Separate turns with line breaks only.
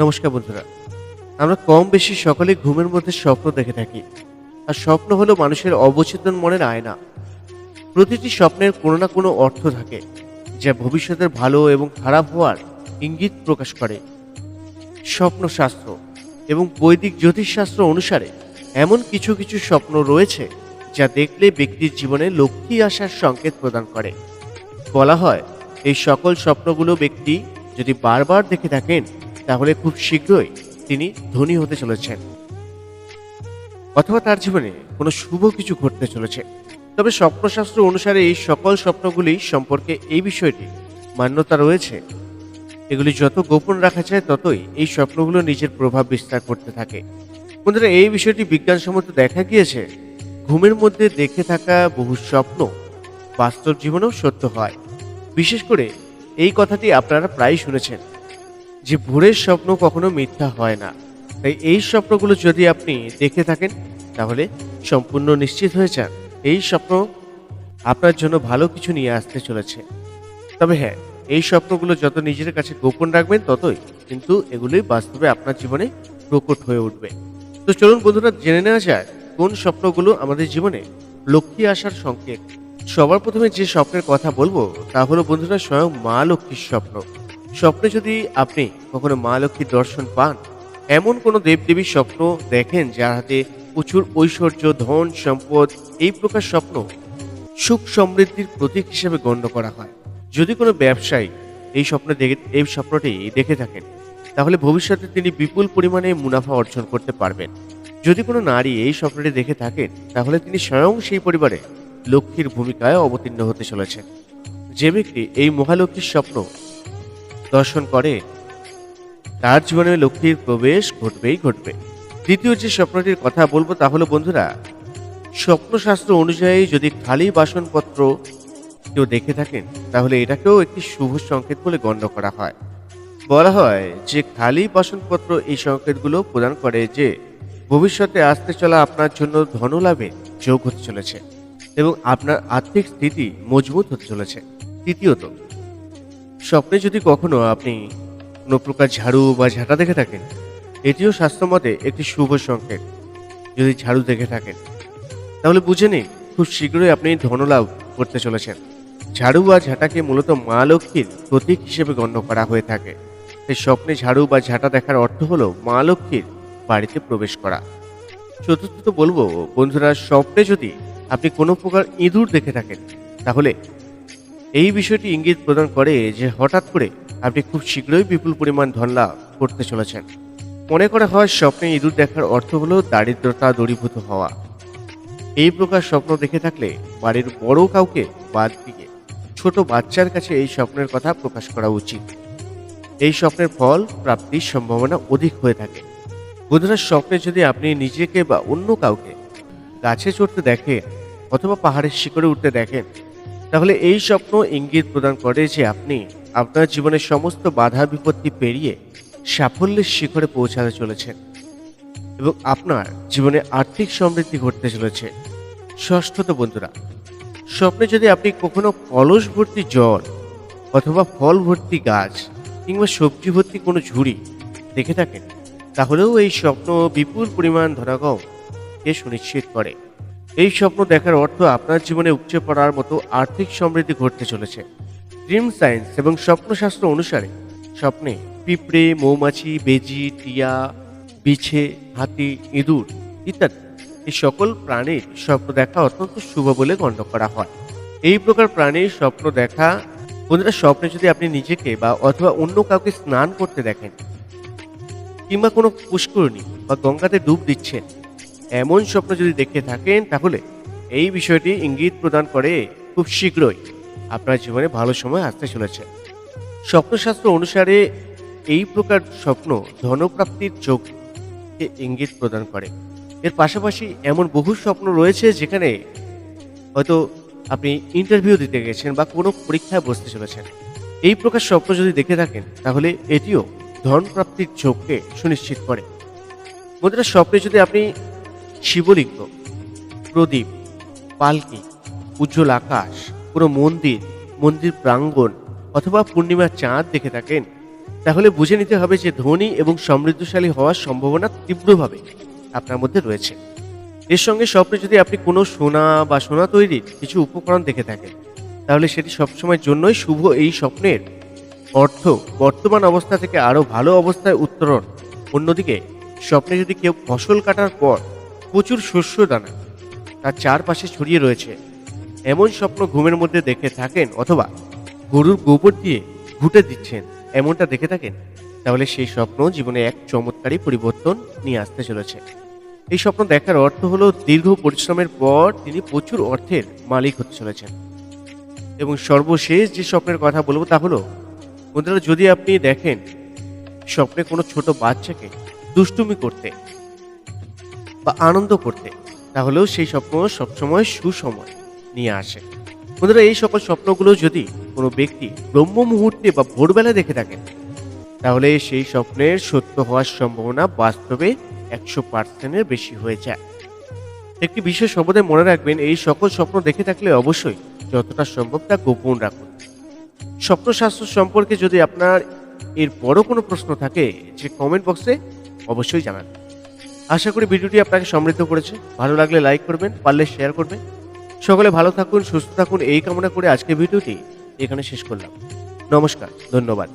নমস্কার বন্ধুরা। আমরা কম বেশি সকলে ঘুমের মধ্যে স্বপ্ন দেখে থাকি। আর স্বপ্ন হলো মানুষের অবচেতন মনের আয়না। প্রতিটি স্বপ্নের কোনো না কোনো অর্থ থাকে, যা ভবিষ্যতের ভালো এবং খারাপ হওয়ার ইঙ্গিত প্রকাশ করে। স্বপ্নশাস্ত্র এবং বৈদিক জ্যোতিষশাস্ত্র অনুসারে এমন কিছু কিছু স্বপ্ন রয়েছে, যা দেখলে ব্যক্তির জীবনে লক্ষ্মী আসার সংকেত প্রদান করে। বলা হয়, এই সকল স্বপ্নগুলো ব্যক্তি যদি বারবার দেখে থাকেন তাহলে খুব শীঘ্রই তিনি ধনী হতে চলেছেন। অথবা তার জীবনে কোনো শুভ কিছু ঘটতে চলেছে। তবে স্বপ্নশাস্ত্র অনুসারে এই সকল স্বপ্নগুলি সম্পর্কে এই বিষয়টি মান্যতা রয়েছে। এগুলি যত গোপন রাখা যায়, ততই এই স্বপ্নগুলো নিজের প্রভাব বিস্তার করতে থাকে। বন্ধুরা, এই বিষয়টি বিজ্ঞানসম্মত দেখা গিয়েছে। ঘুমের মধ্যে দেখে থাকা বহু স্বপ্ন বাস্তব জীবনেও সত্য হয়। বিশেষ করে এই কথাটি আপনারা প্রায় শুনেছেন। যে ভোরের স্বপ্ন কখনো মিথ্যা হয় না। তাই এই স্বপ্নগুলো যদি আপনি দেখে থাকেন, তাহলে সম্পূর্ণ নিশ্চিত হয়ে যান, এই স্বপ্ন আপনার জন্য ভালো কিছু নিয়ে আসতে চলেছে। তবে হ্যাঁ এই স্বপ্নগুলো যত নিজের কাছে গোপন রাখবেন, ততই কিন্তু এগুলোই বাস্তবে আপনার জীবনে প্রকট হয়ে উঠবে। তো চলুন বন্ধুরা, জেনে নেওয়া যায় কোন স্বপ্নগুলো আমাদের জীবনে লক্ষ্মী আসার সংকেত। সবার প্রথমে যে স্বপ্নের কথা বলব, তা হলো বন্ধুরা, স্বয়ং মা লক্ষ্মীর স্বপ্ন। স্বপ্নে যদি আপনি কখনো মা লক্ষ্মীর দর্শন পান, এমন কোনো দেবদেবীর স্বপ্ন দেখেন যার হাতে প্রচুর ঐশ্বর্য, ধন, সম্পদ, এই প্রকার স্বপ্ন সুখ সমৃদ্ধির প্রতীক হিসেবে গণ্য করা হয়। যদি কোনো ব্যবসায়ী এই স্বপ্ন দেখে, এই স্বপ্নটি দেখে থাকেন, তাহলে ভবিষ্যতে তিনি বিপুল পরিমাণে মুনাফা অর্জন করতে পারবেন। যদি কোনো নারী এই স্বপ্নটি দেখে থাকেন, তাহলে তিনি স্বয়ং সেই পরিবারে লক্ষ্মীর ভূমিকায় অবতীর্ণ হতে চলেছেন। যে ব্যক্তি এই মহালক্ষ্মীর স্বপ্ন দর্শন করে, তার জীবনে লক্ষ্মীর প্রবেশ ঘটবেই ঘটবে। দ্বিতীয় যে স্বপ্নটির কথা বলব তা হলো, বন্ধুরা, স্বপ্নশাস্ত্র অনুযায়ী যদি খালি বাসনপত্র কেউ দেখে থাকেন, তাহলে এটাকেও একটি শুভ সংকেত বলে গণ্য করা হয়। বলা হয় যে খালি বাসনপত্র এই সংকেতগুলো প্রদান করে যে ভবিষ্যতে আসতে চলা আপনার জন্য ধনলাভে যোগ হতে চলেছে এবং আপনার আর্থিক স্থিতি মজবুত হতে চলেছে। তৃতীয়ত স্বপ্নে যদি কখনো আপনি কোনো প্রকার ঝাড়ু বা ঝাঁটা দেখে থাকেন, এটিও স্বাস্থ্যমতে একটি শুভ সংকেত। যদি ঝাড়ু দেখে থাকেন, তাহলে বুঝে নিন খুব শীঘ্রই আপনি ধনলাভ করতে চলেছেন। ঝাড়ু বা ঝাঁটাকে মূলত মা লক্ষ্মীর প্রতীক হিসেবে গণ্য করা হয়ে থাকে। তাই স্বপ্নে ঝাড়ু বা ঝাঁটা দেখার অর্থ হলো মা লক্ষ্মীর বাড়িতে প্রবেশ করা। চতুর্থত বলব, বন্ধুরা, স্বপ্নে যদি আপনি কোনো প্রকার ইঁদুর দেখে থাকেন, তাহলে এই বিষয়টি ইঙ্গিত প্রদান করে যে হঠাৎ করে আপনি খুব শীঘ্রই বিপুল পরিমাণ ধন লাভ করতে চলেছেন। মনে করা হয় স্বপ্নে ইঁদুর দেখার অর্থ হলো দারিদ্রতা দূরীভূত হওয়া। এই প্রকার স্বপ্ন দেখে থাকলে বাড়ির বড় কাউকে বাদ দিয়ে ছোট বাচ্চার কাছে এই স্বপ্নের কথা প্রকাশ করা উচিত। এই স্বপ্নের ফল প্রাপ্তির সম্ভাবনা অধিক হয়ে থাকে। বন্ধুরা স্বপ্নে যদি আপনি নিজেকে বা অন্য কাউকে গাছে চড়তে দেখেন অথবা পাহাড়ের শিকড়ে উঠতে দেখেন তাহলে এই স্বপ্ন ইঙ্গিত প্রদান করে যে আপনি আপনার জীবনের সমস্ত বাধা বিপত্তি পেরিয়ে সাফল্যের শিখরে পৌঁছাতে চলেছেন এবং আপনার জীবনে আর্থিক সমৃদ্ধি ঘটতে চলেছে। ষষ্ঠত বন্ধুরা, স্বপ্নে যদি আপনি কখনো কলস ভর্তি জল অথবা ফল ভর্তি গাছ কিংবা সবজি ভর্তি কোনো ঝুড়ি দেখে থাকেন, তাহলেও এই স্বপ্ন বিপুল পরিমাণ ধনাগম কে সুনিশ্চিত করে। এই স্বপ্ন দেখার অর্থ আপনার জীবনে উপচে পড়ার মতো আর্থিক সমৃদ্ধি ঘটতে চলেছে। ড্রিম সায়েন্স এবং স্বপ্নশাস্ত্র অনুসারে স্বপ্নে পিঁপড়ে, মৌমাছি, বেজি, টিয়া, বিছে, হাতি, ইঁদুর ইত্যাদি এই সকল প্রাণীর স্বপ্ন দেখা অত্যন্ত শুভ বলে গণ্য করা হয়। এই প্রকার প্রাণীর স্বপ্ন দেখা বন্ধুরা স্বপ্নে যদি আপনি নিজেকে বা অথবা অন্য কাউকে স্নান করতে দেখেন কিংবা কোনো পুষ্করণী বা গঙ্গাতে ডুব দিচ্ছেন এমন স্বপ্ন যদি দেখে থাকেন, তাহলে এই বিষয়টি ইঙ্গিত প্রদান করে খুব শীঘ্রই আপনার জীবনে ভালো সময় আসতে চলেছে। স্বপ্নশাস্ত্র অনুসারে এই প্রকার স্বপ্ন ধনপ্রাপ্তির যোগকে ইঙ্গিত প্রদান করে। এর পাশাপাশি এমন বহু স্বপ্ন রয়েছে যেখানে হয়তো আপনি ইন্টারভিউ দিতে গেছেন বা কোনো পরীক্ষায় বসতে চলেছেন। এই প্রকার স্বপ্ন যদি দেখে থাকেন, তাহলে এটিও ধন প্রাপ্তির যোগকে সুনিশ্চিত করে। বন্ধুরা স্বপ্নে যদি আপনি শিবলিঙ্গ, প্রদীপ, পালকি, উজ্জ্বল আকাশ কোনো মন্দির মন্দির প্রাঙ্গণ অথবা পূর্ণিমার চাঁদ দেখে থাকেন। তাহলে বুঝে নিতে হবে যে ধনী এবং সমৃদ্ধশালী হওয়ার সম্ভাবনা তীব্রভাবে আপনার মধ্যে রয়েছে। এর সঙ্গে স্বপ্নে যদি আপনি কোনো সোনা বা সোনা তৈরির কিছু উপকরণ দেখে থাকেন, তাহলে সেটি সবসময়ের জন্যই শুভ এই স্বপ্নের অর্থ বর্তমান অবস্থা থেকে আরও ভালো অবস্থায় উত্তরণ। অন্যদিকে, স্বপ্নে যদি কেউ ফসল কাটার পর প্রচুর শস্য দানা। তার চারপাশে ছড়িয়ে রয়েছে। এমন স্বপ্ন ঘুমের মধ্যে দেখে থাকেন অথবা গরুর গোবর দিয়ে ঘুটে দিচ্ছেন, এমনটা দেখে থাকেন? তাহলে সেই স্বপ্ন জীবনে এক চমৎকারী পরিবর্তন নিয়ে আসতে চলেছে। এই স্বপ্ন দেখার অর্থ হলো দীর্ঘ পরিশ্রমের পর তিনি প্রচুর অর্থের মালিক হতে চলেছেন। এবং সর্বশেষ যে স্বপ্নের কথা বলব তা হলো, বন্ধুরা, যদি আপনি দেখেন স্বপ্নে কোনো ছোট বাচ্চাকে দুষ্টুমি করতে বা আনন্দ করতে, তাহলেও সেই স্বপ্ন সবসময় সুসময় নিয়ে আসে। বন্ধুরা, এই সকল স্বপ্নগুলো যদি কোনো ব্যক্তি ব্রহ্ম মুহূর্তে বা ভোরবেলা দেখে থাকেন, তাহলে সেই স্বপ্নের সত্য হওয়ার সম্ভাবনা বাস্তবে একশো পার্সেন্টের বেশি হয়ে যায় একটি বিশেষ সর্বদাই মনে রাখবেন, এই সকল স্বপ্ন দেখে থাকলে অবশ্যই যতটা সম্ভব তা গোপন রাখুন। স্বপ্নশাস্ত্র সম্পর্কে যদি আপনার এর বড় কোনো প্রশ্ন থাকে যে কমেন্ট বক্সে অবশ্যই জানান আশা করি ভিডিওটি আপনাকে সমৃদ্ধ করেছে। ভালো লাগলে লাইক করবেন, পারলে শেয়ার করবেন। সকলে ভালো থাকুন, সুস্থ থাকুন, এই কামনা করে আজকের ভিডিওটি এখানে শেষ করলাম। নমস্কার, ধন্যবাদ।